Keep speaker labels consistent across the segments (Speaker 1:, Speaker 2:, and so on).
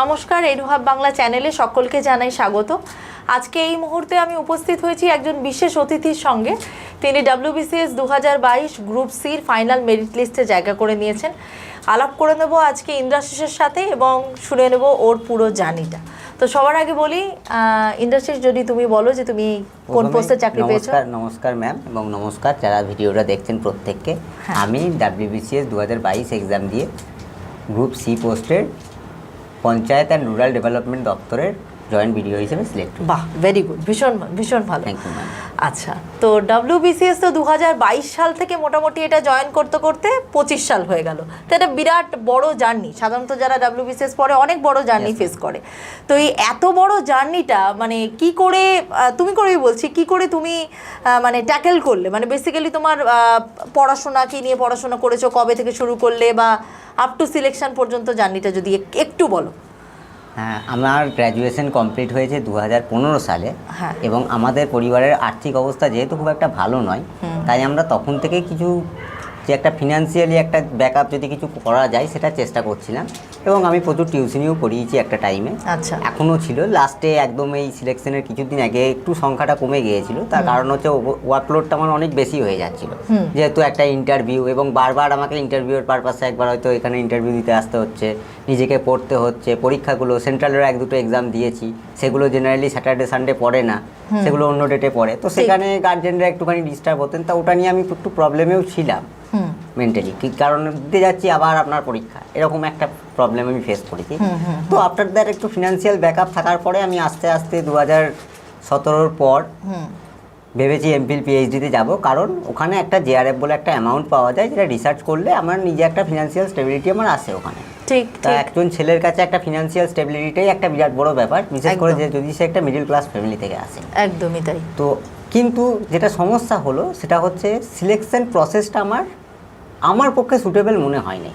Speaker 1: নমস্কার এরুহাব বাংলা চ্যানেলে সকলকে জানাই স্বাগত। আজকে এই মুহূর্তে আমি উপস্থিত হয়েছি একজন বিশেষ অতিথির সঙ্গে। তিনি ডাব্লিউবিসিএস দু হাজার বাইশ গ্রুপ সির ফাইনাল মেরিট লিস্টে জায়গা করে নিয়েছেন। আলাপ করে নেব আজকে ইন্দ্রাশিসের সাথে এবং শুনে নেব ওর পুরো জার্নিটা। তো সবার আগে বলি ইন্দ্রাশিস যদি তুমি বলো যে তুমি কোন পোস্টে চাকরি পেয়েছ।
Speaker 2: নমস্কার নমস্কার ম্যাম এবং নমস্কার যারা ভিডিওটা দেখছেন প্রত্যেককে।
Speaker 1: হ্যাঁ।
Speaker 2: আমি ডাব্লিউবিসিএস দু হাজার বাইশ এক্সাম দিয়ে গ্রুপ সি পোস্টের পঞ্চায়েত অ্যান্ড রুরাল ডেভেলপমেন্ট দপ্তরের জয়েন্ট ভিডিও হিসেবে সিলেক্ট
Speaker 1: বাহ ভেরি গুড ভীষণ ভীষণ ভালো।
Speaker 2: থ্যাংক ইউ ম্যাম
Speaker 1: আচ্ছা তো ডাব্লিউবিসিএস তো দু হাজার বাইশ সাল থেকে মোটামুটি এটা জয়েন করতে করতে পঁচিশ সাল হয়ে গেল। তো এটা বিরাট বড় জার্নি সাধারণত যারা ডাব্লিউবিসিএস পরে অনেক বড় জার্নি ফেস করে। তো এই এত বড় জার্নিটা মানে কি করে তুমি করেই বলছি কি করে তুমি মানে ট্যাকেল করলে? মানে বেসিক্যালি তোমার পড়াশোনা কি নিয়ে পড়াশোনা করেছ কবে থেকে শুরু করলে বা আপ টু সিলেকশন পর্যন্ত জার্নিটা যদি একটু বলো।
Speaker 2: হ্যাঁ আমার গ্র্যাজুয়েশন কমপ্লিট হয়েছে দু হাজার পনেরো সালে
Speaker 1: হ্যাঁ।
Speaker 2: এবং আমাদের পরিবারের আর্থিক অবস্থা যেহেতু খুব একটা ভালো নয় তাই আমরা তখন থেকে কিছু যে একটা ফিনান্সিয়ালি একটা ব্যাকআপ যদি কিছু করা যায় সেটা চেষ্টা করছিলাম। এবং আমি প্রচুর টিউশনিও পড়িয়েছি একটা টাইমে
Speaker 1: আচ্ছা।
Speaker 2: এখনও ছিল। লাস্টে একদম এই সিলেকশনের কিছুদিন আগে একটু সংখ্যাটা কমে গিয়েছিল। তার কারণ হচ্ছে ওয়ার্কলোডটা আমার অনেক বেশি হয়ে যাচ্ছিল। যেহেতু একটা ইন্টারভিউ এবং বারবার আমাকে ইন্টারভিউর পারপাসে একবার হয়তো এখানে ইন্টারভিউ দিতে আসতে হচ্ছে নিজেকে পড়তে হচ্ছে পরীক্ষাগুলো সেন্ট্রালের এক দুটো এক্সাম দিয়েছি সেগুলো জেনারেলি স্যাটারডে সানডে পড়ে না। সেগুলো অন্য ডেটে পড়ে। তো সেখানে গার্জেনরা একটুখানি ডিস্টার্ব হতেন। তা ওটা নিয়ে আমি একটু প্রবলেমেও ছিলাম। মেন্টালি কি কারণ দিতে যাচ্ছি? আবার আপনার পরীক্ষা। এরকম একটা প্রবলেম আমি ফেস করেছি। তো আফটার দ্যাট একটু ফিনান্সিয়াল ব্যাকআপ থাকার পরে আমি আস্তে আস্তে দু হাজার সতেরোর পর ভেবেছি এমফিল পিএইচডিতে যাব। কারণ ওখানে একটা জেআরএফ বলে একটা অ্যামাউন্ট পাওয়া যায় যেটা রিসার্চ করলে আমার নিজে একটা ফিনান্সিয়াল স্টেবিলিটি আমার আসে ওখানে।
Speaker 1: ঠিক
Speaker 2: তা একজন ছেলের কাছে একটা ফিনান্সিয়াল স্টেবিলিটিটাই একটা বিরাট বড় ব্যাপার বিশেষ করে যে যদি সে একটা মিডিল ক্লাস ফ্যামিলি থেকে আসে।
Speaker 1: একদমই তাই।
Speaker 2: তো কিন্তু যেটা সমস্যা হলো সেটা হচ্ছে সিলেকশন প্রসেসটা আমার আমার পক্ষে সুটেবল মনে হয়নি।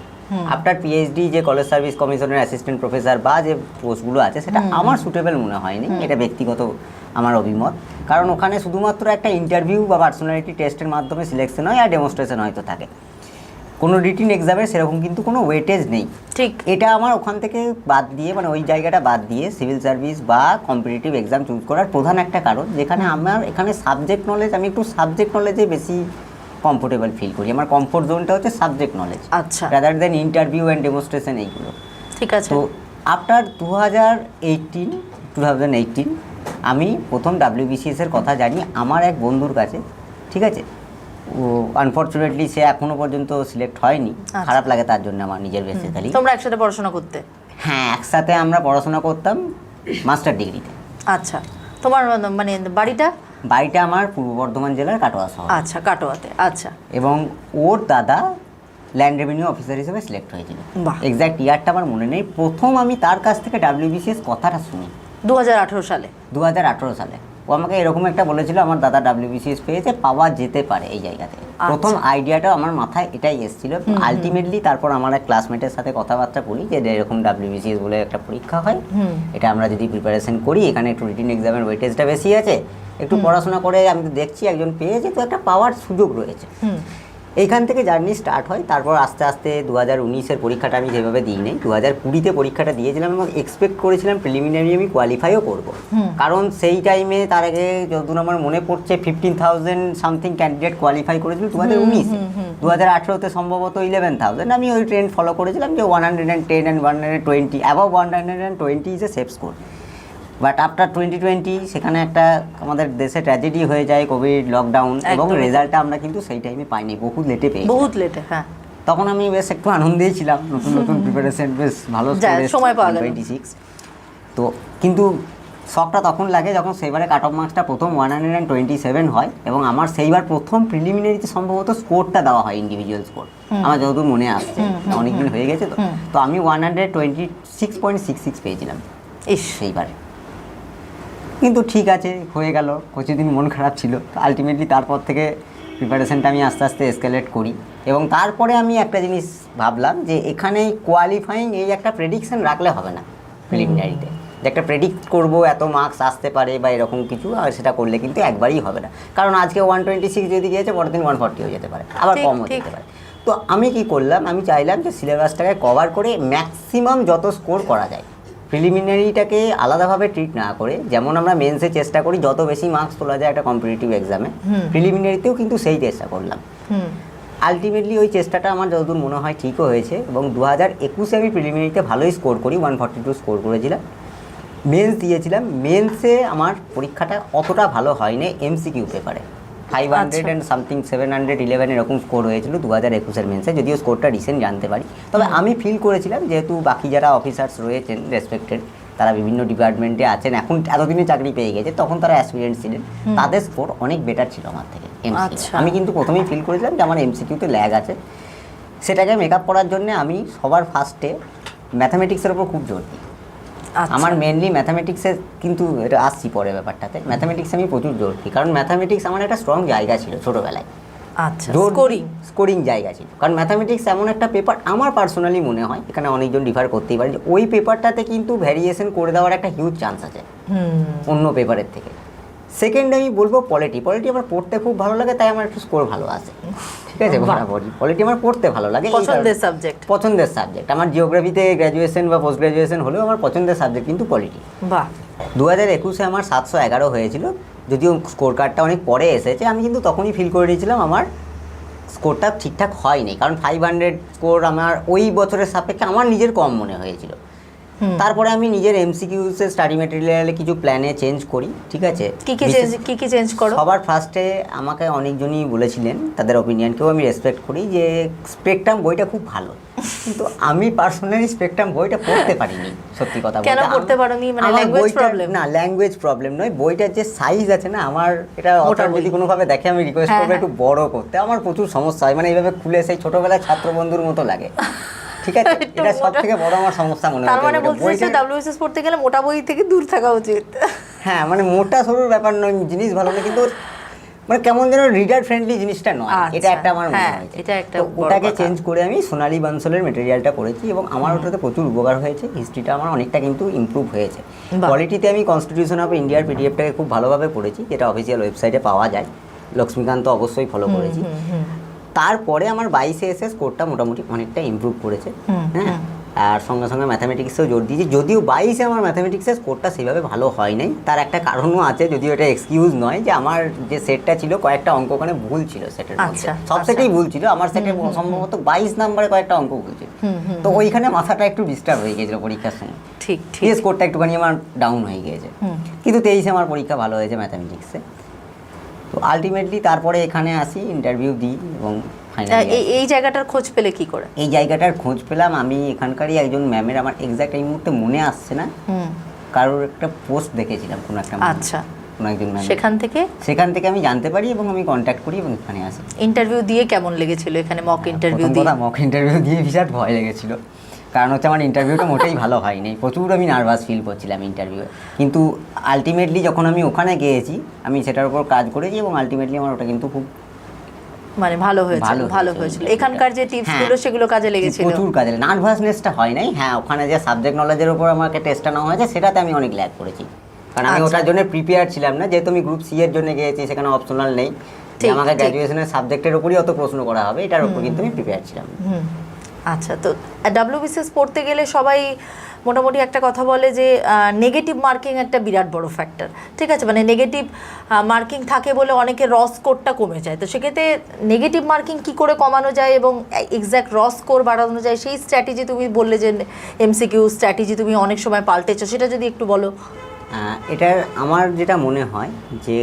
Speaker 2: আফটার পিএইচডি যে কলেজ সার্ভিস কমিশনের অ্যাসিস্ট্যান্ট প্রফেসর বা যে পোস্টগুলো আছে সেটা আমার সুটেবল মনে হয়নি। এটা ব্যক্তিগত আমার অভিমত। কারণ ওখানে শুধুমাত্র একটা ইন্টারভিউ বা পার্সোনালিটি টেস্টের মাধ্যমে সিলেকশন হয় আর ডেমনস্ট্রেশন হয়তো থাকে। কোনো রিটিন এক্সামের সেরকম কিন্তু কোনো ওয়েটেজ নেই।
Speaker 1: ঠিক।
Speaker 2: এটা আমার ওখান থেকে বাদ দিয়ে মানে ওই জায়গাটা বাদ দিয়ে সিভিল সার্ভিস বা কম্পিটিটিভ এক্সাম চুজ করার প্রধান একটা কারণ। যেখানে আমার এখানে সাবজেক্ট নলেজ আমি একটু সাবজেক্ট নলেজে বেশি কমফোর্টেবল ফিল করি। আমার কমফোর্ট জোনটা হচ্ছে সাবজেক্ট নলেজ
Speaker 1: আচ্ছা।
Speaker 2: Rather then interview and demonstration এইগুলো।
Speaker 1: ঠিক আছে।
Speaker 2: তো আফটার দু হাজার এইটিন টু থাউজেন্ড এইটিন আমি প্রথম ডাব্লিউবিসিএস এর কথা জানি আমার এক বন্ধুর কাছে। ঠিক আছে? ও আনফর্চুনেটলি সে এখনও পর্যন্ত সিলেক্ট হয়নি।
Speaker 1: আচ্ছা।
Speaker 2: খারাপ লাগে তার জন্য আমার নিজের বেসিক্যালি
Speaker 1: তোমরা একসাথে পড়াশোনা করতে?
Speaker 2: হ্যাঁ একসাথে আমরা পড়াশোনা করতাম মাস্টার ডিগ্রিতে।
Speaker 1: আচ্ছা। তোমার মানে বাড়িটা?
Speaker 2: বাড়িটা আমার পূর্ব বর্ধমান জেলার কাটোয়া শহর।
Speaker 1: আচ্ছা কাটোয়াতে আচ্ছা।
Speaker 2: এবং ওর দাদা ল্যান্ড রেভিনিউ অফিসার হিসেবে সিলেক্ট হয়েছিল। এক্স্যাক্ট ইয়ারটা আমার মনে নেই। প্রথম আমি তার কাছ থেকে ডাব্লিউবিসিএস কথাটা শুনি।
Speaker 1: দু হাজার আঠেরো সালে।
Speaker 2: দু হাজার আঠেরো সালে। ও আমাকে এরকম একটা বলেছিল আমার দাদা ডাব্লিউবিসিএস পেয়েছে পাওয়া যেতে পারে এই জায়গাতে। প্রথম আইডিয়াটা আমার মাথায় এটাই এসেছিল। আলটিমেটলি তারপর আমার এক ক্লাসমেটের সাথে কথাবার্তা বলি যে এরকম ডাব্লিউবিসিএস বলে একটা পরীক্ষা হয়। এটা আমরা যদি প্রিপারেশন করি এখানে একটু রিটিন এক্সামের ওয়েটেজটা বেশি আছে। একটু পড়াশোনা করে আমি তো দেখছি একজন পেয়েছে তো একটা পাওয়ার সুযোগ রয়েছে। এইখান থেকে জার্নি স্টার্ট হয় তারপর আস্তে আস্তে দু হাজার উনিশের পরীক্ষাটা আমি যেভাবে দিই নাই দু হাজার কুড়িতে পরীক্ষাটা দিয়েছিলাম এবং এক্সপেক্ট করেছিলাম প্রিলিমিনারি আমি কোয়ালিফাইও করব। কারণ সেই টাইমে তার আগে যতদূর আমার মনে পড়ছে fifteen thousand something candidate qualify করেছিল দু হাজার উনিশে। দু হাজার আঠেরোতে সম্ভবত ইলেভেন থাউজেন্ড আমি ওই ট্রেন্ড ফলো করেছিলাম যে one hundred and ten and one hundred twenty above one hundred and twenty is a safe score but after twenty twenty সেখানে একটা আমাদের দেশে ট্র্যাজেডি হয়ে যায় কোভিড লকডাউন এবং রেজাল্টটা আমরা কিন্তু সেই টাইমে পাইনি বহু লেটে পেয়ে
Speaker 1: বহুত লেটে হ্যাঁ।
Speaker 2: তখন আমি বেশ একটু আনন্দেই ছিলাম নতুন নতুন প্রিপারেশন বেশ ভালো
Speaker 1: সময় পাওয়া
Speaker 2: টোয়েন্টি সিক্স তো কিন্তু শখটা তখন লাগে যখন সেইবারে কাট অফ মার্কসটা প্রথম one hundred and twenty seven হয় এবং আমার সেইবার প্রথম প্রিলিমিনারিতে সম্ভবত স্কোরটা দেওয়া হয় ইন্ডিভিজুয়াল স্কোর আমার যতদূর মনে আসছে অনেকদিন হয়ে গেছে তো। তো আমি one hundred twenty six point six six পেয়েছিলাম।
Speaker 1: ইস।
Speaker 2: সেইবারে। কিন্তু ঠিক আছে হয়ে গেল। কিছুদিন মন খারাপ ছিল। আলটিমেটলি তারপর থেকে প্রিপারেশনটা আমি আস্তে আস্তে এসকেলেট করি। এবং তারপরে আমি একটা জিনিস ভাবলাম যে এখানে কোয়ালিফাইং এই একটা প্রেডিকশন রাখলে হবে না প্রিলিমিনারিতে যে একটা প্রেডিক্ট করব এত মার্কস আসতে পারে বা এরকম কিছু আর সেটা করলে কিন্তু একবারই হবে না। কারণ আজকে ওয়ান টোয়েন্টি সিক্স যদি গিয়েছে পরের দিন ওয়ান ফর্টি হয়ে যেতে পারে। আবার কম
Speaker 1: হয়ে
Speaker 2: যেতে পারে। তো আমি কি করলাম আমি চাইলাম যে সিলেবাসটাকে কভার করে ম্যাক্সিমাম যত স্কোর করা যায়। প্রিলিমিনারিটাকে আলাদাভাবে ট্রিট না করে যেমন আমরা মেন্সে চেষ্টা করি যত বেশি মার্কস তোলা যায় একটা কম্পিটিটিভ এক্সামে প্রিলিমিনারিতেও কিন্তু সেই চেষ্টা করলাম। আলটিমেটলি ওই চেষ্টাটা আমার যতদূর মনে হয় ঠিকও হয়েছে এবং দু হাজার একুশে আমি প্রিলিমিনারিতে ভালোই স্কোর করি ওয়ান ফর্টি টু স্কোর করেছিলাম। মেন্স দিয়েছিলাম মেন্সে আমার পরীক্ষাটা অতটা ভালো হয়নি এমসিকিউ পেপারে five hundred and something seven hundred eleven এরকম স্কোর হয়েছিল দু হাজার একুশের মেন্সে যদিও স্কোরটা রিসেন্ট জানতে পারি। তবে আমি ফিল করেছিলাম যেহেতু বাকি যারা অফিসার্স রয়েছেন রেসপেক্টেড তারা বিভিন্ন ডিপার্টমেন্টে আছেন এখন এতদিনে চাকরি পেয়ে গেছে তখন তারা অ্যাসপিরিয়েন্ট ছিলেন। তাদের স্কোর অনেক বেটার ছিল আমার থেকে
Speaker 1: আচ্ছা।
Speaker 2: আমি কিন্তু প্রথমেই ফিল করেছিলাম যে আমার এমসিকিউতে ল্যাগ আছে। সেটাকে মেকআপ করার জন্য আমি সবার ফার্স্টে ম্যাথামেটিক্সের উপর খুব জোর দিই। আমার মেনলি ম্যাথামেটিক্সে কিন্তু এটা আসছি পরে ব্যাপারটাতে। ম্যাথামেটিক্সে আমি প্রচুর জোর দিই কারণ ম্যাথামেটিক্স আমার একটা স্ট্রং জায়গা ছিল ছোটোবেলায়।
Speaker 1: আচ্ছা
Speaker 2: জোর
Speaker 1: স্কোরিং
Speaker 2: স্কোরিং জায়গা ছিল। কারণ ম্যাথামেটিক্স এমন একটা পেপার আমার পার্সোনালি মনে হয় এখানে অনেকজন ডিফার করতেই পারে যে ওই পেপারটাতে কিন্তু ভ্যারিয়েশন করে দেওয়ার একটা হিউজ চান্স আছে। অন্য পেপারের থেকে। সেকেন্ড আমি বলব পলিটি পলিটি আমার পড়তে খুব ভালো লাগে তাই আমার একটু স্কোর ভালো আসে। ঠিক আছে?
Speaker 1: বাহ।
Speaker 2: পলিটি আমার পড়তে ভালো লাগে
Speaker 1: পছন্দের সাবজেক্ট
Speaker 2: পছন্দের সাবজেক্ট আমার জিওগ্রাফিতে গ্র্যাজুয়েশন বা পোস্ট গ্র্যাজুয়েশন হলেও আমার পছন্দের সাবজেক্ট কিন্তু পলিটি
Speaker 1: বাহ।
Speaker 2: দু হাজার একুশে আমার সাতশো এগারো হয়েছিল যদিও স্কোর কার্ডটা অনেক পরে এসেছে আমি কিন্তু তখনই ফিল করে নিয়েছিলাম আমার স্কোরটা ঠিকঠাক হয়নি কারণ ফাইভ হান্ড্রেড স্কোর আমার ওই বছরের সাপেক্ষে আমার নিজের কম মনে হয়েছিল। তারপরে আমি নিজের এমসিকিউসে স্টাডি মেটেরিয়ালে কিছু প্ল্যানে চেঞ্জ করি ঠিক আছে?
Speaker 1: কি কি চেঞ্জ কি কি চেঞ্জ করো?
Speaker 2: সবার ফার্স্টে আমাকে অনেকজনই বলেছিলেন তাদের অপিনিয়নকেও আমি রেসপেক্ট করি যে স্পেকট্রাম বইটা খুব ভালো। কিন্তু আমি পার্সোনালি স্পেকট্রাম বইটা পড়তে পারিনি সত্যি কথা
Speaker 1: কেন পড়তে পারোনি? মানে
Speaker 2: বইটার-
Speaker 1: problem?
Speaker 2: না ল্যাঙ্গুয়েজ প্রবলেম নয় বইটার যে সাইজ আছে না আমার এটা
Speaker 1: বই।
Speaker 2: যদি কোনোভাবে দেখে আমি রিকোয়েস্ট
Speaker 1: হ্যাঁ,
Speaker 2: করব একটু বড় করতে। আমার প্রচুর সমস্যা হয় মানে এইভাবে খুলে সেই ছোটবেলায় ছাত্র বন্ধুর মতো লাগে। ঠিক আছে? এটা সব থেকে বড় আমার সমস্যা মনে
Speaker 1: তার মানে। বলতে ডাব্লিউএসএস পড়তে গেলে মোটা বই থেকে দূর থাকা উচিত।
Speaker 2: হ্যাঁ মানে মোটা সরুর ব্যাপার নয় জিনিস ভালো না কিন্তু মানে কেমন যেন রিডার ফ্রেন্ডলি জিনিসটা নয়।
Speaker 1: আচ্ছা,
Speaker 2: এটা একটা আমার মনে
Speaker 1: হ্যাঁ,
Speaker 2: হয়েছে।
Speaker 1: এটা একটা
Speaker 2: ওটাকে চেঞ্জ করে আমি সোনালী বানসলের মেটেরিয়ালটা পড়েছি এবং আমার ওটাতে প্রচুর উপকার হয়েছে। হিস্ট্রিটা আমার অনেকটা কিন্তু ইমপ্রুভ হয়েছে। কোয়ালিটিতে আমি কনস্টিটিউশন অফ ইন্ডিয়ার পিডিএফটাকে খুব ভালোভাবে পড়েছি যেটা অফিসিয়াল ওয়েবসাইটে পাওয়া যায়। লক্ষ্মীকান্ত অবশ্যই ফলো করেছি। তারপরে আমার বাইশে এসে স্কোরটা মোটামুটি অনেকটা ইমপ্রুভ করেছে। হ্যাঁ? আর সঙ্গে সঙ্গে ম্যাথামেটিক্সেও জোর দিয়েছি। যদিও বাইশে আমার ম্যাথামেটিক্সের স্কোরটা সেভাবে ভালো হয় নাই তার একটা কারণও আছে যদিও এটা এক্সকিউজ নয় যে আমার যে সেটটা ছিল কয়েকটা অঙ্ক ওখানে ভুল ছিল সেটের মধ্যে।
Speaker 1: আচ্ছা,
Speaker 2: সব
Speaker 1: আচ্ছা।
Speaker 2: সেটেই ভুল ছিল আমার সেটে সম্ভবত বাইশ নাম্বারে কয়েকটা অঙ্ক ভুল ছিল। তো ওইখানে মাথাটা একটু ডিস্টার্ব হয়ে গিয়েছিল পরীক্ষার সময়।
Speaker 1: ঠিক ঠিক।
Speaker 2: স্কোরটা একটুখানি আমার ডাউন হয়ে গিয়েছে। কিন্তু তেইশে আমার পরীক্ষা ভালো হয়েছে ম্যাথামেটিক্সে তো আলটিমেটলি তারপরে এখানে আসি ইন্টারভিউ দিই এবং
Speaker 1: এই এই জায়গাটার খোঁজ পেলে কি করে?
Speaker 2: এই জায়গাটার খোঁজ পেলাম আমি এখানকারই একজন ম্যামের আমার এক্সাক্ট এই মুহূর্তে মনে আসছে না।
Speaker 1: হুম।
Speaker 2: কারোর একটা পোস্ট দেখেছিলাম কোনো একটা
Speaker 1: আচ্ছা।
Speaker 2: কোনো একজন ম্যাম
Speaker 1: সেখান থেকে?
Speaker 2: সেখান থেকে আমি জানতে পারি এবং আমি কন্ট্যাক্ট করি এবং এখানে আসি।
Speaker 1: ইন্টারভিউ দিয়ে কেমন লেগেছিল এখানে মক ইন্টারভিউ দিয়ে?
Speaker 2: মক ইন্টারভিউ দিয়ে বিরাট ভয় লেগেছিল। কারণ হচ্ছে আমার ইন্টারভিউটা মোটেই ভালো হয়নি। প্রচুর আমি নার্ভাস ফিল করছিলাম ইন্টারভিউ কিন্তু আলটিমেটলি যখন আমি ওখানে গিয়েছি আমি সেটার উপর কাজ করেছি এবং আলটিমেটলি আমার ওটা কিন্তু খুব
Speaker 1: মানে ভালো হয়েছিল
Speaker 2: ভালো হয়েছিল।
Speaker 1: এখানকার যে টিপস
Speaker 2: হ্যাঁ।
Speaker 1: সেগুলো কাজে লেগেছিল।
Speaker 2: প্রচুর কাজে নার্ভাসনেসটা হয় নাই। হ্যাঁ ওখানে যে সাবজেক্ট নলেজের উপর আমাকে টেস্টটা নেওয়া হয়েছে সেটাতে আমি অনেক ল্যাক করেছি। কারণ আমি
Speaker 1: আচ্ছা।
Speaker 2: ওটার জন্য প্রিপেয়ার ছিলাম না। যেহেতু আমি গ্রুপ সি এর জন্য গিয়েছি সেখানে অপশনাল নেই। আমাকে গ্র্যাজুয়েশনের সাবজেক্টের উপরই অত প্রশ্ন করা হবে এটার উপর কিন্তু আমি প্রিপেয়ার ছিলাম।
Speaker 1: আচ্ছা তো ডাব্লিউবিসিএস পড়তে গেলে সবাই মোটামুটি একটা কথা বলে যে নেগেটিভ মার্কিং একটা বিরাট বড় ফ্যাক্টর ঠিক আছে? মানে নেগেটিভ মার্কিং থাকে বলে অনেকের র স্কোরটা কমে যায়। তো সেক্ষেত্রে নেগেটিভ মার্কিং কি করে কমানো যায় এবং এক্স্যাক্ট র স্কোর বাড়ানো যায়, সেই স্ট্র্যাটেজি তুমি বললে যে এমসিকিউ স্ট্র্যাটেজি তুমি অনেক সময় পাল্টেছো, সেটা যদি একটু বলো।
Speaker 2: এটার আমার যেটা মনে হয় যে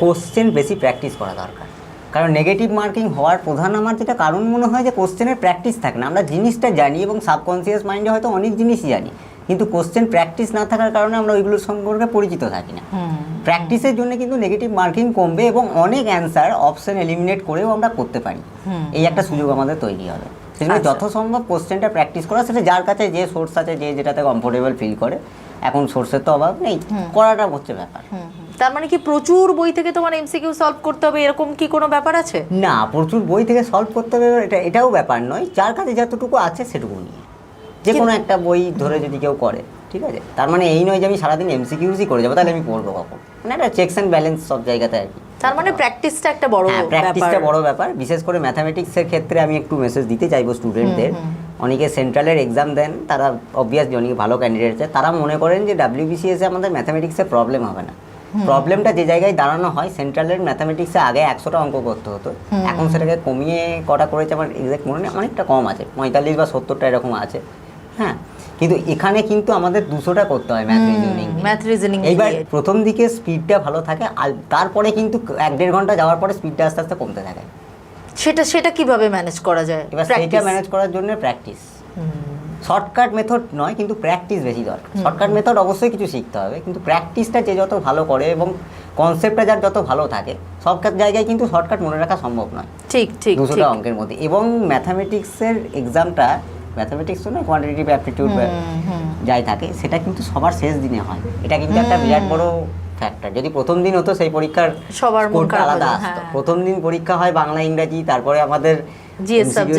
Speaker 2: কোশ্চেন বেশি প্র্যাকটিস করা দরকার। কারণ নেগেটিভ মার্কিং হওয়ার প্রধান আমার যেটা কারণ মনে হয় যে কোশ্চেনের প্র্যাকটিস থাকে না। আমরা জিনিসটা জানি এবং সাবকনসিয়াস মাইন্ডে হয়তো অনেক জিনিসই জানি। কিন্তু কোশ্চেন প্র্যাকটিস না থাকার কারণে আমরা ওইগুলোর সম্পর্কে পরিচিত থাকি না। প্র্যাকটিসের জন্য কিন্তু নেগেটিভ মার্কিং কমবে এবং অনেক অ্যান্সার অপশন এলিমিনেট করেও আমরা করতে পারি। এই একটা সুযোগ আমাদের তৈরি হবে। সেজন্য
Speaker 1: আচ্ছা।
Speaker 2: যথাসম্ভব কোশ্চেনটা প্র্যাকটিস করা সেটা যার কাছে যে সোর্স আছে যে যেটাতে কমফোর্টেবল ফিল করে এখন সোর্সের তো অভাব নেই। করাটা হচ্ছে ব্যাপার।
Speaker 1: তার মানে কি প্রচুর বই থেকে তোমার এমসিকিউ সলভ করতে হবে এরকম কি কোনো ব্যাপার আছে?
Speaker 2: না প্রচুর বই থেকে সলভ করতে হবে এটা এটাও ব্যাপার নয়। যার কাছে যতটুকু আছে সেটুকু নিয়ে। যে কোনো একটা বই ধরে যদি কেউ করে ঠিক আছে? তার মানে এই নয় যে আমি সারাদিন এমসিকিউসই করে যাব তাহলে আমি পড়ব কখন? মানে একটা চেকস অ্যান্ড ব্যালেন্স সব জায়গাতে আর কি।
Speaker 1: তার মানে প্র্যাকটিসটা একটা বড়
Speaker 2: হ্যাঁ
Speaker 1: ব্যাপার।
Speaker 2: প্র্যাকটিসটা বড় ব্যাপার। বিশেষ করে ম্যাথামেটিক্সের ক্ষেত্রে আমি একটু মেসেজ দিতে চাইব স্টুডেন্টদের অনেকে সেন্ট্রালের এক্সাম দেন তারা অবভিয়াসলি অনেকে ভালো ক্যান্ডিডেট আছে। তারা মনে করেন যে ডাব্লিউবিসিএসে আমাদের ম্যাথামেটিক্সে প্রবলেম হবে না। প্রবলেমটা যে জায়গায় দাঁড়ানো হয় সেন্ট্রালের ম্যাথামেটিক্সে আগে একশোটা অঙ্ক করতে হতো। এখন সেটাকে কমিয়ে কটা করেছে আমার এক্সাক্ট মনে নেই অনেকটা কম আছে। পঁয়তাল্লিশ বা সত্তরটা এরকম আছে। হ্যাঁ কিন্তু এখানে কিন্তু আমাদের দুশোটা করতে হয় ম্যাথ রিজনিং
Speaker 1: ম্যাথ রিজনিং
Speaker 2: এইবার প্রথম দিকে স্পিডটা ভালো থাকে আর তারপরে কিন্তু এক দেড় ঘণ্টা যাওয়ার পরে স্পিডটা আস্তে আস্তে কমতে থাকে।
Speaker 1: সেটা সেটা কীভাবে ম্যানেজ করা যায়?
Speaker 2: এবার
Speaker 1: Practice?
Speaker 2: ম্যানেজ করার জন্য প্র্যাকটিস শর্টকাট মেথড নয় কিন্তু প্র্যাকটিস বেশি দরকার। শর্টকাট মেথড অবশ্যই কিছু শিখতে হবে কিন্তু প্র্যাকটিসটা যে যত ভালো করে এবং কনসেপ্টটা যার যত ভালো থাকে সব জায়গায় কিন্তু শর্টকাট মনে রাখা সম্ভব নয়।
Speaker 1: ঠিক ঠিক
Speaker 2: দুশোটা অঙ্কের মধ্যে। এবং ম্যাথামেটিক্সের এক্সামটা ম্যাথামেটিক্স তো নয় কোয়ান্টিটিভ অ্যাপটিটিউড যাই থাকে সেটা কিন্তু সবার শেষ দিনে হয়। এটা কিন্তু একটা বিরাট বড় ফ্যাক্টর যদি প্রথম দিন হতো সেই পরীক্ষার
Speaker 1: সবার
Speaker 2: আলাদা। আসতো।
Speaker 1: হ্যাঁ।
Speaker 2: প্রথম দিন পরীক্ষা হয় বাংলা ইংরাজি তারপরে আমাদের।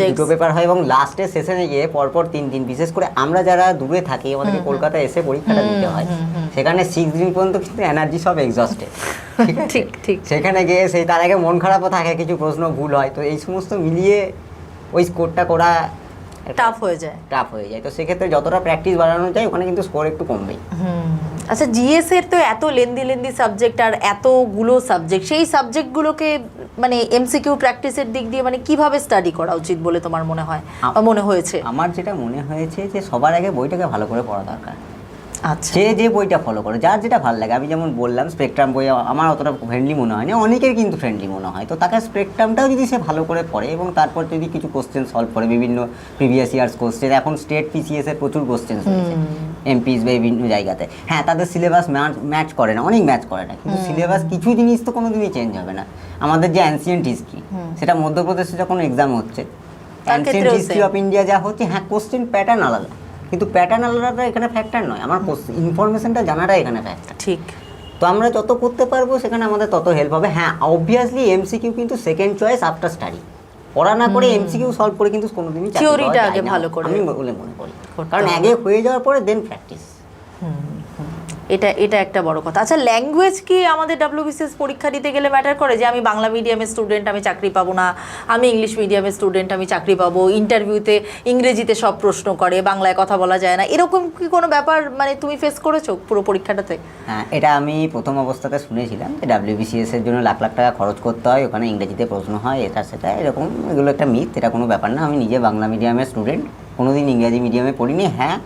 Speaker 2: দুটো পেপার হয় এবং লাস্টে সেশনে গিয়ে পরপর তিন দিন বিশেষ করে আমরা যারা দূরে থাকি আমাদেরকে কলকাতায় এসে পরীক্ষাটা দিতে হয় সেখানে সিক্স দিন পর্যন্ত কিন্তু এনার্জি সব এক্সস্টেড
Speaker 1: ঠিক ঠিক
Speaker 2: সেখানে গিয়ে সেই তার আগে মন খারাপও থাকে কিছু প্রশ্ন ভুল হয় তো এই সমস্ত মিলিয়ে ওই স্কোরটা করা
Speaker 1: টাফ হয়ে যায়।
Speaker 2: টাফ হয়ে যায়। তো সেক্ষেত্রে যতটা প্র্যাকটিস বাড়ানো যায় ওখানে কিন্তু স্কোর একটু কমবেই।
Speaker 1: হুম। আচ্ছা জিএস এর তো এত লেন্দি লেন্দি সাবজেক্ট আর এতগুলো সাবজেক্ট সেই সাবজেক্টগুলোকে মানে এমসিকিউ প্র্যাকটিসের দিক দিয়ে মানে কীভাবে স্টাডি করা উচিত বলে তোমার মনে হয়? বা মনে হয়েছে?
Speaker 2: আমার যেটা মনে হয়েছে যে সবার আগে বইটাকে ভালো করে পড়া দরকার।
Speaker 1: আচ্ছা।
Speaker 2: যে যে বইটা ফলো করে যার যেটা ভালো লাগে। আমি যেমন বললাম স্পেকট্রাম বই আমার অতটা ফ্রেন্ডলি মনে হয় না অনেকের কিন্তু ফ্রেন্ডলি মনে হয়। তো তাকে স্পেকট্রামটাও যদি সে ভালো করে পড়ে এবং তারপর যদি কিছু কোশ্চেন সলভ করে বিভিন্ন প্রিভিয়াস ইয়ার্স কোশ্চেন এখন স্টেট পিসিএস এর প্রচুর কোশ্চেন হয়েছে এমপিস বা বিভিন্ন জায়গাতে। হ্যাঁ তাদের সিলেবাস ম্যাচ করে না অনেক ম্যাচ করে না। কিন্তু সিলেবাস কিছু জিনিস তো কোনো দিনই চেঞ্জ হবে না। আমাদের যে অ্যান্সিয়েন্ট হিস্ট্রি সেটা মধ্যপ্রদেশে যখন এক্সাম হচ্ছে অ্যান্সিয়েন্ট হিস্ট্রি অফ ইন্ডিয়া যা হচ্ছে হ্যাঁ কোশ্চেন প্যাটার্ন আলাদা। কিন্তু প্যাটার্ন আলাদা এখানে ফ্যাক্টর নয়। আমার ইনফরমেশনটা জানাটা এখানে ফ্যাক্টর
Speaker 1: ঠিক।
Speaker 2: তো আমরা যত করতে পারব সেখানে আমাদের তত হেল্প হবে। হ্যাঁ অবভিয়াসলি এমসিকিউ কিন্তু সেকেন্ড চয়েস আফটার স্টাডি পড়া না করে এমসিকিউ সলভ করে কিন্তু কোনোদিনই চাকরি
Speaker 1: Theory টা
Speaker 2: পাওয়া
Speaker 1: আগে ভালো করে
Speaker 2: আমি বলে মনে করি। কারণ আগে হয়ে যাওয়ার পরে দেন প্র্যাকটিস
Speaker 1: এটা এটা একটা বড় কথা। আচ্ছা ল্যাঙ্গুয়েজ কি আমাদের ডাব্লিউবিসিএস পরীক্ষা দিতে গেলে ম্যাটার করে? যে আমি বাংলা মিডিয়ামের স্টুডেন্ট আমি চাকরি পাবো না। আমি ইংলিশ মিডিয়ামের স্টুডেন্ট আমি চাকরি পাবো। ইন্টারভিউতে ইংরেজিতে সব প্রশ্ন করে, বাংলায় কথা বলা যায় না। এরকম কি কোনো ব্যাপার মানে তুমি ফেস করেছ পুরো পরীক্ষাটাতে?
Speaker 2: হ্যাঁ এটা আমি প্রথম অবস্থাতে শুনেছিলাম যে ডাব্লিউবিসিএস এর জন্য লাখ লাখ টাকা খরচ করতে হয়, ওখানে ইংরেজিতে প্রশ্ন হয়, এটা, সেটা, এরকম এগুলো একটা মিথ এটা কোনো ব্যাপার না। আমি নিজে বাংলা মিডিয়ামের স্টুডেন্ট কোনোদিন ইংরাজি মিডিয়ামে পড়িনি। হ্যাঁ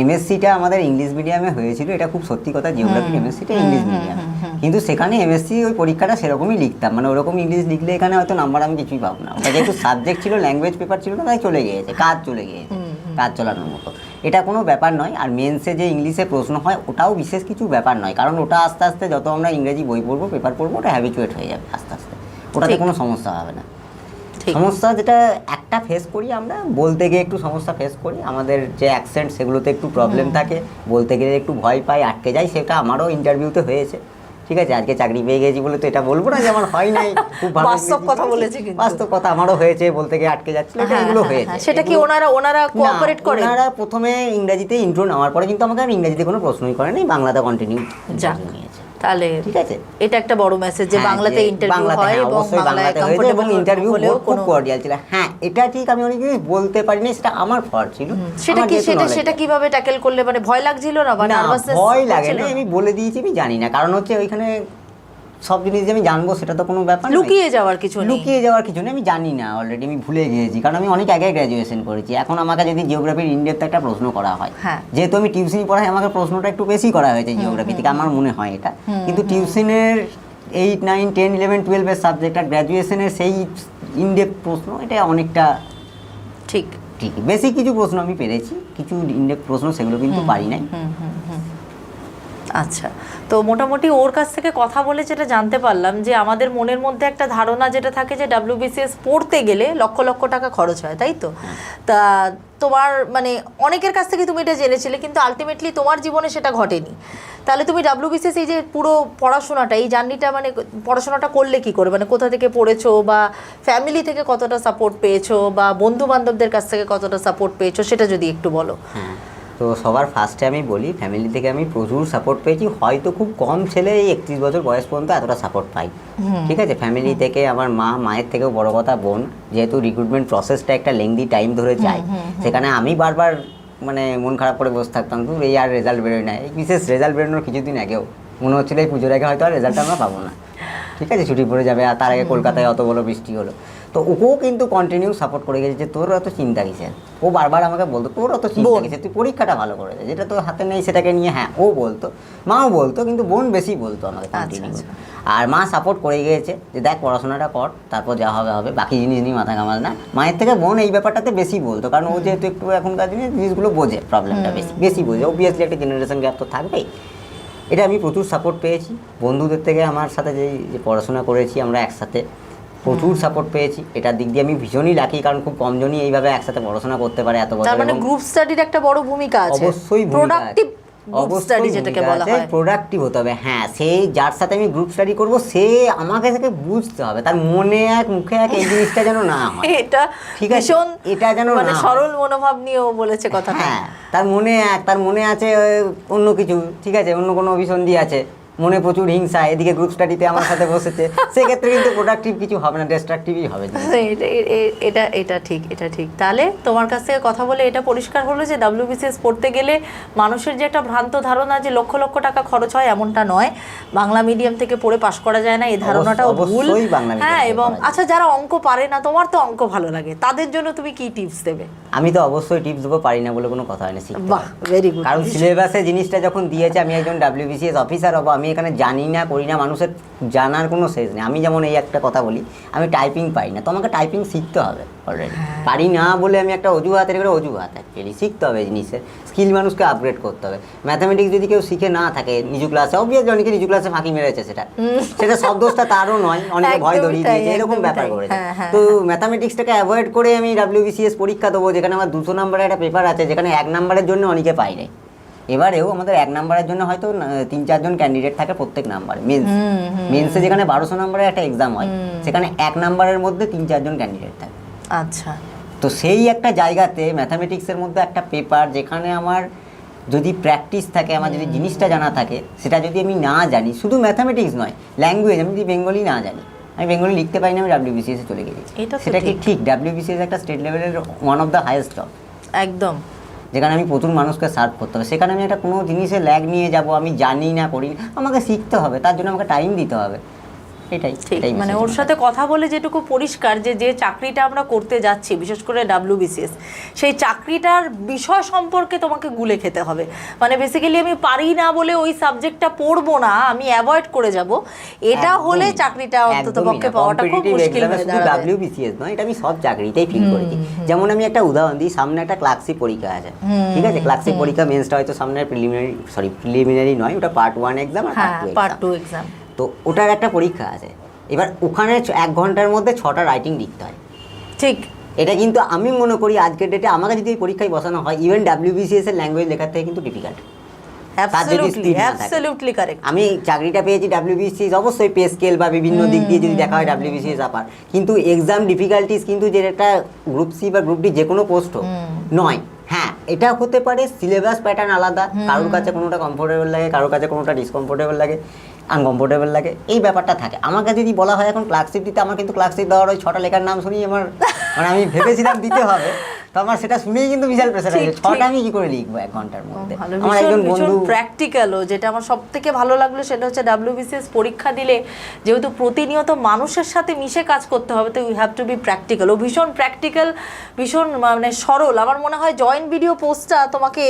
Speaker 2: এমএসসিটা আমাদের ইংলিশ মিডিয়ামে হয়েছিল এটা খুব সত্যি কথা জিওগ্রাফি এমএসসিটা ইংলিশ মিডিয়াম কিন্তু সেখানে এমএসসি ওই পরীক্ষাটা সেরকমই লিখতাম মানে ওরকম ইংলিশ লিখলে এখানে হয়তো নাম্বার আমি কিছুই পাবো না। ওটা যেহেতু সাবজেক্ট ছিল ল্যাঙ্গুয়েজ পেপার ছিল না তাই চলে গিয়েছে কাজ চলে গিয়েছে কাজ চলানোর মতো। এটা কোনো ব্যাপার নয় আর মেন্সে যে ইংলিশে প্রশ্ন হয় ওটাও বিশেষ কিছু ব্যাপার নয় কারণ ওটা আস্তে আস্তে যত আমরা ইংরেজি বই পড়ব পেপার পড়ব ওটা হ্যাবিচুয়েট হয়ে যাবে আস্তে আস্তে। ওটাতে কোনো সমস্যা হবে না। সমস্যা যেটা একটা ফেস করি আমরা বলতে গিয়ে একটু সমস্যা ফেস করি আমাদের যে অ্যাকসেন্ট সেগুলোতে একটু প্রবলেম থাকে বলতে গেলে একটু ভয় পাই আটকে যাই সেটা আমারও ইন্টারভিউতে হয়েছে ঠিক আছে আজকে চাকরি পেয়ে গেছি বলে তো এটা বলব না যে আমার হয় নাই খুব ভালো
Speaker 1: বাস্তব কথা
Speaker 2: বলেছি।
Speaker 1: কিন্তু।
Speaker 2: বাস্তব কথা আমারও হয়েছে বলতে গিয়ে আটকে যাচ্ছিল
Speaker 1: হ্যাঁ,
Speaker 2: এগুলো
Speaker 1: হ্যাঁ,
Speaker 2: হয়েছে
Speaker 1: হ্যাঁ। সেটা কি ওনারা ওনারা কোঅপারেট করে
Speaker 2: ওনারা প্রথমে ইংরেজিতে ইন্ট্রো নেওয়ার পরে কিন্তু আমাকে আর ইংরেজিতে কোনো প্রশ্নই করেনি বাংলাতে কন্টিনিউ
Speaker 1: যাক। তাহলে
Speaker 2: ঠিক আছে।
Speaker 1: এটা একটা বড় মেসেজ যে
Speaker 2: হ্যাঁ,
Speaker 1: বাংলাতে ইন্টারভিউ হয়
Speaker 2: হ্যাঁ,
Speaker 1: এবং বাংলায়
Speaker 2: এবং
Speaker 1: কমফোর্টেবল
Speaker 2: ইন্টারভিউ
Speaker 1: হলেও
Speaker 2: খুব
Speaker 1: কোনো
Speaker 2: কর্ডিয়াল ছিল। হ্যাঁ এটা ঠিক আমি অনেক কিছু বলতে পারিনি সেটা আমার ফল্ট ছিল।
Speaker 1: সেটা কি সেটা সেটা কীভাবে ট্যাকেল করলে মানে ভয় লাগছিল না বা নার্ভাসনেস
Speaker 2: ভয় লাগে না? আমি বলে দিয়েছি আমি জানি না। কারণ হচ্ছে ওইখানে সব জিনিস যে আমি জানব সেটা তো কোনো ব্যাপার
Speaker 1: লুকিয়ে যাওয়ার কিছু
Speaker 2: লুকিয়ে যাওয়ার কিছু নেই আমি জানি না অলরেডি আমি ভুলে গিয়েছি কারণ আমি অনেক আগে গ্র্যাজুয়েশন করেছি। এখন আমাকে যদি জিওগ্রাফির ইনডেপথ একটা প্রশ্ন করা হয়
Speaker 1: হ্যাঁ।
Speaker 2: যেহেতু আমি টিউশনি পড়াই আমাকে প্রশ্নটা একটু বেশি করা হয়েছে জিওগ্রাফি থেকে আমার মনে হয় এটা। কিন্তু টিউশনের এইট নাইন টেন ইলেভেন টুয়েলভের সাবজেক্ট আর গ্র্যাজুয়েশনের সেই ইনডেপ প্রশ্ন এটা অনেকটা
Speaker 1: ঠিক।
Speaker 2: ঠিক। বেশি কিছু প্রশ্ন আমি পেরেছি কিছু ইনডেপ প্রশ্ন সেগুলো কিন্তু পারি নাই।
Speaker 1: আচ্ছা। তো মোটামুটি ওর কাছ থেকে কথা বলে যেটা জানতে পারলাম যে আমাদের মনের মধ্যে একটা ধারণা যেটা থাকে যে ডাব্লিউবিসিএস পড়তে গেলে লক্ষ লক্ষ টাকা খরচ হয় তাই তো? তা তোমার মানে অনেকের কাছ থেকে তুমি এটা জেনেছিলে কিন্তু আলটিমেটলি তোমার জীবনে সেটা ঘটেনি। তাহলে তুমি ডাব্লিউবিসিএস এই যে পুরো পড়াশোনাটা এই জার্নিটা মানে পড়াশোনাটা করলে কি করে? মানে কোথা থেকে পড়েছো বা ফ্যামিলি থেকে কতটা সাপোর্ট পেয়েছ বা বন্ধু বান্ধবদের কাছ থেকে কতটা সাপোর্ট পেয়েছ সেটা যদি একটু বলো।
Speaker 2: তো সবার ফার্স্টে আমি বলি ফ্যামিলি থেকে আমি প্রচুর সাপোর্ট পেয়েছি। হয়তো খুব কম ছেলে এই একত্রিশ বছর বয়স পর্যন্ত এতটা সাপোর্ট পাই ঠিক আছে? ফ্যামিলি থেকে আমার মা মায়ের থেকেও বড় কথা বোন যেহেতু রিক্রুটমেন্ট প্রসেসটা একটা লেংদি টাইম ধরে যায় সেখানে আমি বারবার মানে মন খারাপ করে বসে থাকতাম তো এই আর রেজাল্ট বেরোয় না। এই বিশেষ রেজাল্ট বেরোনোর কিছুদিন আগেও। মনে হচ্ছিল এই পুজোর আগে হয়তো আর রেজাল্ট আমরা পাবো না। ঠিক আছে? ছুটি পড়ে যাবে আর তার আগে কলকাতায় অত বড় বৃষ্টি হলো। তো ওকেও কিন্তু কন্টিনিউ সাপোর্ট করে গেছে যে তোর অত চিন্তা কিসের? ও বারবার আমাকে বলতো তোর অত চিন্তা। কিসের? তুই পরীক্ষাটা ভালো করে দে। যেটা তোর হাতে নেই সেটাকে নিয়ে হ্যাঁ ও বলতো মাও বলতো কিন্তু বোন বেশি বলতো আমাকে কন্টিনিউ
Speaker 1: আচ্ছা।
Speaker 2: আর মা সাপোর্ট করে গিয়েছে যে দেখ পড়াশোনাটা কর তারপর যা হবে হবে বাকি জিনিস নিয়ে মাথা কামাল না। মায়ের থেকে বোন এই ব্যাপারটাতে বেশি বলতো কারণ ও যেহেতু একটু এখনকার দিনে জিনিসগুলো বোঝে প্রবলেমটা বেশি বেশি বোঝে। অবভিয়াসলি একটা জেনারেশন গ্যাপ তো থাকবেই। এটা আমি প্রচুর সাপোর্ট পেয়েছি। বন্ধুদের থেকে আমার সাথে যে যে পড়াশোনা করেছি আমরা একসাথে প্রচুর সাপোর্ট পেয়েছি। এটার দিক দিয়ে আমি ভীষণই লাকি কারণ খুব কমজনই এইভাবে একসাথে পড়াশোনা করতে পারে এত বছর
Speaker 1: তার মানে গ্রুপ স্টাডির একটা বড় ভূমিকা আছে।
Speaker 2: অবশ্যই
Speaker 1: প্রোডাক্টিভ গ্রুপ স্টাডি যেটাকে বলা হয়।
Speaker 2: প্রোডাক্টিভ হতে হবে। হ্যাঁ সেই যার সাথে আমি গ্রুপ স্টাডি করব সে আমাকে থেকে বুঝতে হবে। তার মনে এক মুখে এক এই জিনিসটা যেন না হয়।
Speaker 1: এটা
Speaker 2: ঠিক আছে, এটা যেন
Speaker 1: মানে সরল মনোভাব নিয়েও বলেছে কথাটা।
Speaker 2: হ্যাঁ তার মনে এক তার মনে আছে অন্য কিছু ঠিক আছে? অন্য কোনো অভিসন্ধি আছে। মনে প্রচুর হিংসা এদিকে গ্রুপ স্টাডিতে আমার সাথে বসেছে। সেক্ষেত্রে কিন্তু প্রোডাক্টিভ কিছু হবে না ডিস্ট্রাকটিভই হবে।
Speaker 1: এটা এটা ঠিক এটা ঠিক। তাহলে তোমার কাছ থেকে কথা বলে এটা পরিষ্কার হলো যে ডাব্লিউবিসিএস পড়তে গেলে মানুষের যে একটা ভ্রান্ত ধারণা যে লক্ষ লক্ষ টাকা খরচ হয় এমনটা নয়। বাংলা মিডিয়াম থেকে পড়ে পাশ করা যায় না এই ধারণাটাও ভুল। হ্যাঁ এবং আচ্ছা যারা অঙ্ক পারে না তোমার তো অঙ্ক ভালো লাগে। তাদের জন্য তুমি কি টিপস দেবে?
Speaker 2: আমি তো অবশ্যই টিপস দেবো পারি না বলে কোনো কথা হয় না
Speaker 1: বাহ ভেরি গুড
Speaker 2: কারণ সিলেবাসে জিনিসটা যখন দিয়েছে আমি একজন ডাব্লিউবিসিএস অফিসার হব আমি এখানে জানি না করি না মানুষের জানার কোনো শেষ নেই। আমি যেমন এই একটা কথা বলি আমি টাইপিং পারি না। তো আমাকে টাইপিং শিখতে হবে অলরেডি
Speaker 1: হ্যাঁ।
Speaker 2: পারি না বলে আমি একটা অজুহাতের এবারে অজুহাত অ্যাকচুয়ালি শিখতে হবে জিনিসের স্কিল মানুষকে আপগ্রেড করতে হবে। ম্যাথামেটিক্স যদি কেউ শিখে না থাকে নিচু ক্লাসে অবভিয়াসলি অনেকে নিচু ক্লাসে ফাঁকি মেরেছে সেটা। সেটা সব দোষটা তারও নয় অনেকে ভয় ধরিয়ে দিয়েছে এরকম ব্যাপার। করেছে।
Speaker 1: হ্যাঁ, হ্যাঁ,
Speaker 2: তো ম্যাথামেটিক্সটাকে অ্যাভয়েড করে আমি ডাব্লিউবিসিএস পরীক্ষা দেবো যেখানে আমার দুশো নম্বরের একটা পেপার আছে যেখানে এক নম্বরের জন্য অনেকে পাই নাই। এবারেও আমাদের এক নাম্বারের জন্য হয়তো তিন চারজন ক্যান্ডিডেট থাকে প্রত্যেক নাম্বারে মেন্স মেন্সে যেখানে বারোশো নম্বরের একটা এক্সাম হয় সেখানে এক নাম্বারের মধ্যে তিন চারজন ক্যান্ডিডেট থাকে।
Speaker 1: আচ্ছা।
Speaker 2: তো সেই একটা জায়গাতে ম্যাথামেটিক্সের মধ্যে একটা পেপার যেখানে আমার যদি প্র্যাকটিস থাকে আমার যদি জিনিসটা জানা থাকে সেটা যদি আমি না জানি শুধু ম্যাথামেটিক্স নয় ল্যাঙ্গুয়েজ আমি যদি বেঙ্গলি না জানি আমি বেঙ্গলি লিখতে পারি না আমি ডাব্লিউ ডাব্লিউবিসিএসে চলে গেছি। সেটা কি
Speaker 1: ঠিক।
Speaker 2: ডাব্লিউবিসিএস একটা স্টেট লেভেলের one of the highest job
Speaker 1: একদম।
Speaker 2: যেখানে আমি প্রচুর মানুষকে সার্ভ করতে হবে। সেখানে আমি একটা কোনো জিনিসে ল্যাগ নিয়ে যাব, আমি জানি না, করি আমাকে শিখতে হবে, তার জন্য আমাকে টাইম দিতে হবে। এটাই
Speaker 1: ঠিক মানে ওর সাথে কথা বলে যেটুকু পরিষ্কার যে যে চাকরিটা আমরা করতে যাচ্ছি বিশেষ করে ডাব্লিউবিসিএস সেই চাকরিটার বিষয় সম্পর্কে তোমাকে গুলে খেতে হবে। মানে বেসিক্যালি আমি পারি না বলে ওই সাবজেক্টটা পড়ব না আমি অ্যাভয়েড করে যাব। এটা হলে চাকরিটা অন্তত পক্ষে পাওয়াটা খুব মুশকিল হয়ে দাঁড়াবে।
Speaker 2: WBCS নয় এটা আমি সব চাকরিতেই ফিল করেছি। যেমন আমি একটা উদাহরণ দিই সামনে একটা ক্লাসিক পরীক্ষা আছে। ঠিক আছে ক্লাসিক পরীক্ষা মেন্সটা হয়তো সামনে প্রিলিমিনারি সরি প্রিলিমিনারি নয় ওটা পার্ট ওয়ান এক্সাম আর
Speaker 1: হ্যাঁ
Speaker 2: পার্ট টু
Speaker 1: এক্সাম
Speaker 2: তো ওটার একটা পরীক্ষা আছে। এবার ওখানে এক ঘণ্টার মধ্যে ছটা রাইটিং লিখতে হয়।
Speaker 1: ঠিক।
Speaker 2: এটা কিন্তু আমি মনে করি আজকের ডেটে আমাকে যদি এই পরীক্ষায় বসানো হয় ইভেন ডাব্লিউবিসিএস এর ল্যাঙ্গুয়েজ লেখার থেকে কিন্তু ডিফিকাল্ট আমি চাকরিটা পেয়েছি ডাব্লিউবিসিএস অবশ্যই পে স্কেল বা বিভিন্ন দিক দিয়ে যদি দেখা হয় ডাব্লিউবিসিএস আপার কিন্তু এক্সাম ডিফিকাল্টিস কিন্তু যে একটা গ্রুপ সি বা গ্রুপ ডি যে কোনো পোস্ট হোক নয়। হ্যাঁ এটা হতে পারে সিলেবাস প্যাটার্ন আলাদা। কারোর কাছে কোনোটা কমফোর্টেবল লাগে কারোর কাছে কোনোটা ডিসকমফোর্টেবল লাগে। আনকমফোর্টেবল লাগে। এই ব্যাপারটা থাকে। আমাকে যদি বলা হয় এখন ক্লার্কশিপ দিতে, আমার কিন্তু ক্লার্কশিপ দেওয়ার ওই ছটা লেখার নাম শুনি আমার মানে আমি ভেবেছিলাম দিতে হবে। তো আমার সেটা শুনেই কিন্তু বিশাল প্রেশার আছে ছটা। আমি কি করে লিখব এক ঘণ্টার মধ্যে? আমার একজন বন্ধু
Speaker 1: প্র্যাকটিক্যালও যেটা আমার সব থেকে ভালো লাগল সেটা হচ্ছে ডাব্লিউবিসিএস পরীক্ষা দিলে যেহেতু প্রতিনিয়ত মানুষের সাথে মিশে কাজ করতে হবে তো you have to be practical ও ভীষণ প্র্যাকটিক্যাল ভীষণ মানে সরল। আমার মনে হয় জয়েন্ট ভিডিও পোস্টটা তোমাকে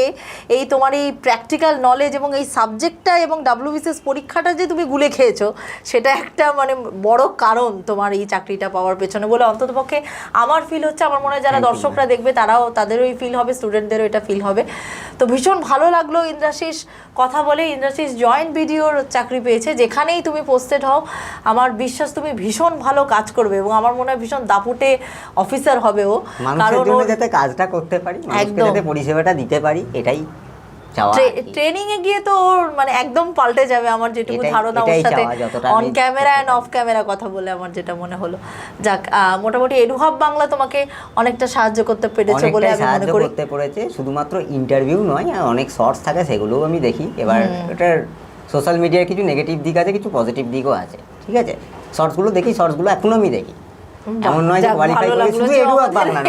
Speaker 1: এই তোমার এই প্র্যাকটিক্যাল নলেজ এবং এই সাবজেক্টটা এবং ডাব্লিউবিসিএস পরীক্ষাটা যে তুমি গুলে খেয়েছো সেটা একটা মানে বড় কারণ তোমার এই চাকরিটা পাওয়ার পেছনে বলে অন্ততপক্ষে আমার ফিল হচ্ছে। আমার মনে হয় যারা দর্শকরা দেখবে তারাও তাদেরও ফিল হবে স্টুডেন্টদেরও এটা ফিল হবে তো ভীষণ ভালো লাগল ইন্দ্রাশিস কথা বলে ইন্দ্রাশিস জয়েন্ট ভিডিওর চাকরি পেয়েছে যেখানেই তুমি পোস্টেড হও আমার বিশ্বাস তুমি ভীষণ ভালো কাজ করবে এবং আমার মনে হয় ভীষণ দাপুটে অফিসার হবে ও কারণ
Speaker 2: যাতে কাজটা করতে পারি মানুষকে। যাতে পরিষেবাটা দিতে পারি এটাই।
Speaker 1: ট্রেনিং এ গিয়ে তো ওর মানে একদম পাল্টে যাবে আমার যেটুকু ধারণা ওর সাথে। On camera and off camera কথা বলে আমার যেটা মনে হলো। যাক মোটামুটি এডুহাব বাংলা তোমাকে অনেকটা সাহায্য করতে পেরেছে বলে আমি মনে
Speaker 2: সাহায্য
Speaker 1: করি।
Speaker 2: করতে পেরেছে শুধুমাত্র ইন্টারভিউ নয় আর অনেক শর্টস থাকে সেগুলোও আমি দেখি। এবার এটার সোশ্যাল মিডিয়ার কিছু নেগেটিভ দিক আছে কিছু পজিটিভ দিকও আছে ঠিক আছে? শর্টসগুলো দেখি শর্টসগুলো এখনও আমি দেখি। এমন নয় যে কোয়ালিফাই করে শুধু এডুয়াব বাংলা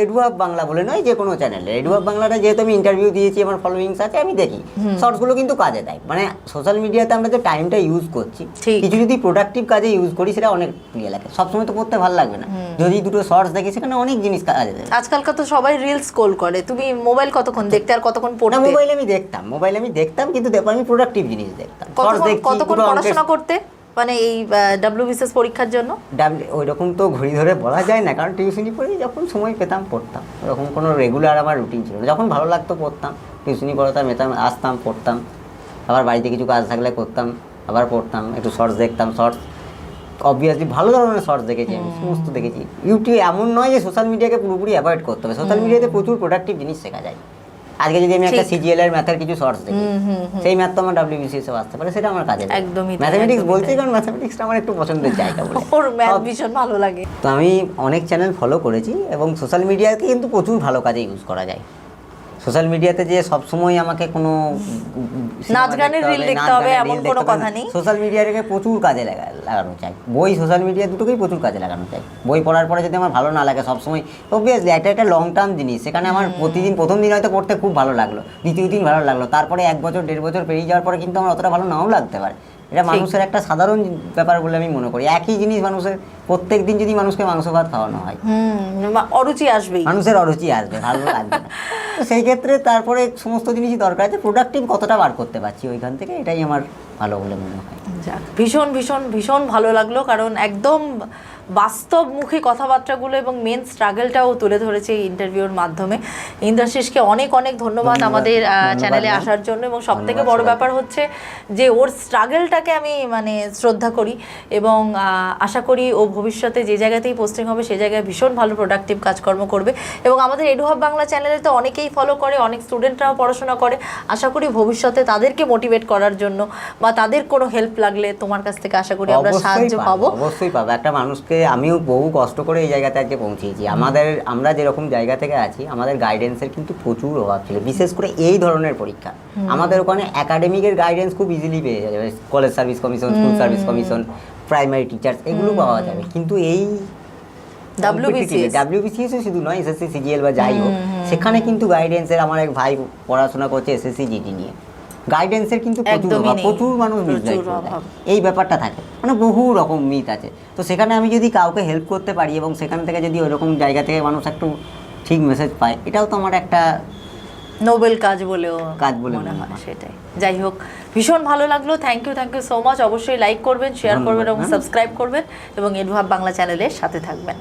Speaker 2: শুধু বাংলা বলে নয় যে কোনো চ্যানেলে বাংলাটা যেহেতু আমি ইন্টারভিউ দিয়েছি আমার ফলোয়িংস আছে আমি দেখি। শর্টসগুলো কিন্তু কাজে দেয়। মানে সোশ্যাল মিডিয়াতে আমরা যে টাইমটা ইউজ করছি কিছু যদি প্রোডাক্টিভ কাজে ইউজ করি সেটা অনেক ইয়ে লাগে। সবসময় তো করতে ভালো লাগবে না। যদি দুটো শর্টস দেখি সেখানে অনেক জিনিস কাজে দেবে
Speaker 1: আজকালকার তো সবাই রিলস স্ক্রোল করে। তুমি মোবাইল কতক্ষণ দেখতে আর কতক্ষণ পড়তে?
Speaker 2: মোবাইলে আমি দেখতাম। মোবাইলে আমি দেখতাম কিন্তু দেখো আমি প্রোডাক্টিভ জিনিস দেখতাম।
Speaker 1: কতক্ষণ পড়াশোনা করতে? মানে এই ডাব্লিউবিসিএস পরীক্ষার জন্য?
Speaker 2: ডাবলি ওই রকম তো ঘড়ি ধরে বলা যায় না কারণ টিউশনি পড়ে যখন সময় পেতাম পড়তাম। ওরকম কোনো রেগুলার আমার রুটিন ছিল যখন ভালো লাগতো পড়তাম। টিউশনি পড়াতাম এতাম আসতাম পড়তাম। আবার বাড়িতে কিছু কাজ থাকলে করতাম আবার পড়তাম একটু শর্টস দেখতাম শর্টস অবভিয়াসলি ভালো ধরনের শর্টস দেখেছি আমি সমস্ত দেখেছি। ইউটিউব এমন নয় যে সোশ্যাল মিডিয়াকে পুরোপুরি অ্যাভয়েড করতে হবে। সোশ্যাল মিডিয়াতে প্রচুর প্রোডাক্টিভ জিনিস শেখা যায়। আজকে যদি আমি একটা সিজিএল এর ম্যাথের কিছু শর্টস দেখি সেই ম্যাথ তো আমার ডব্লিউবিসিএস এ আসতে পারে সেটা আমার কাজে
Speaker 1: একদমই
Speaker 2: ম্যাথমেটিক্স
Speaker 1: বলতে
Speaker 2: বলছি কারণ ম্যাথমেটিক্স আমার একটু পছন্দের জায়গা বলে।
Speaker 1: ওর ম্যাথ ভীষণ ভালো লাগে।
Speaker 2: তো আমি অনেক চ্যানেল ফলো করেছি এবং সোশ্যাল মিডিয়াকে কিন্তু প্রচুর ভালো কাজে ইউজ করা যায়। সোশ্যাল মিডিয়াতে যে সবসময় আমাকে কোনো
Speaker 1: নাচ গানের রিল দেখতে হবে এমন কোনো কথা নেই।
Speaker 2: সোশ্যাল মিডিয়াটাকে প্রচুর কাজে লাগা- লাগানো চাই। বই সোশ্যাল মিডিয়া দুটোকেই প্রচুর কাজে লাগানো চাই। বই পড়ার পরে যদি আমার ভালো না লাগে সবসময় অবভিয়াসলি এটা একটা লং টার্ম জিনিস সেখানে আমার প্রতিদিন প্রথম দিন হয়তো পড়তে খুব ভালো লাগল দ্বিতীয় দিন ভালো লাগল তারপরে এক বছর দেড় বছর পেরিয়ে যাওয়ার পরে কিন্তু আমার অতটা ভালো নাও লাগতে পারে। এটা মানুষের একটা সাধারণ ব্যাপার বলে আমি মনে করি। একই জিনিস মানুষের প্রত্যেক দিন যদি মানুষকে মাংস ভাত খাওয়ানো হয়।
Speaker 1: অরুচি আসবে
Speaker 2: মানুষের অরুচি আসবে ভালো লাগবে সেই ক্ষেত্রে তারপরে সমস্ত জিনিসই দরকার আছে। প্রোডাক্টিভ কতটা বার করতে পারছি ওইখান থেকে এটাই আমার ভালো বলে মনে হয়।
Speaker 1: ভীষণ ভীষণ ভীষণ ভালো লাগল কারণ একদম বাস্তবমুখী কথাবার্তাগুলো এবং মেন স্ট্রাগলটাও তুলে ধরেছে এই ইন্টারভিউর মাধ্যমে। ইন্দ্রাশিসকে অনেক অনেক ধন্যবাদ আমাদের চ্যানেলে আসার জন্য এবং সব থেকে বড় ব্যাপার হচ্ছে যে ওর স্ট্রাগলটাকে আমি মানে শ্রদ্ধা করি এবং আশা করি ও ভবিষ্যতে যে জায়গাতেই পোস্টিং হবে সে জায়গায় ভীষণ ভালো প্রোডাক্টিভ কাজকর্ম করবে এবং আমাদের এডুহাব বাংলা চ্যানেলে তো অনেকেই ফলো করে অনেক স্টুডেন্টরাও পড়াশোনা করে। আশা করি ভবিষ্যতে তাদেরকে মোটিভেট করার জন্য বা তাদের কোনো হেল্প লাগলে তোমার কাছ থেকে আশা করি আমরা সাহায্য
Speaker 2: পাবো,
Speaker 1: পাবো।
Speaker 2: অবশ্যই পাবো। একটা মানুষকে আমিও বহু কষ্ট করে এই জায়গাতে আজকে পৌঁছেছি। আমাদের আমরা যেরকম জায়গা থেকে আছি আমাদের গাইডেন্সের কিন্তু প্রচুর অভাব ছিল। বিশেষ করে এই ধরনের পরীক্ষা। আমাদের ওখানে একাডেমিকের গাইডেন্স খুব ইজিলি পেয়ে যাবে। College service commission school service commission primary teachers এগুলো পাওয়া যাবে। কিন্তু এই ডাব্লিউবিসিএস শুধু নয় এসএসসি সিজিএল বা যাই হোক সেখানে কিন্তু গাইডেন্সের আমার এক ভাই পড়াশোনা করছে এসএসসি জিডি নিয়ে। গাইডেন্সের কিন্তু প্রচুর অভাব, প্রচুর মানুষ। এই ব্যাপারটা থাকে মানে বহু রকম মিথ আছে। তো সেখানে আমি যদি কাউকে হেল্প করতে পারি এবং সেখান থেকে যদি ওইরকম জায়গা থেকে মানুষ একটু ঠিক মেসেজ পায় এটাও তো আমার একটা
Speaker 1: নোবেল কাজ বলেও
Speaker 2: কাজ বলে
Speaker 1: মনে হয়। সেটাই। যাই হোক ভীষণ ভালো লাগল। Thank you thank you so much অবশ্যই লাইক করবেন শেয়ার করবেন এবং সাবস্ক্রাইব করবেন এবং এডভাব বাংলা চ্যানেলের সাথে থাকবেন।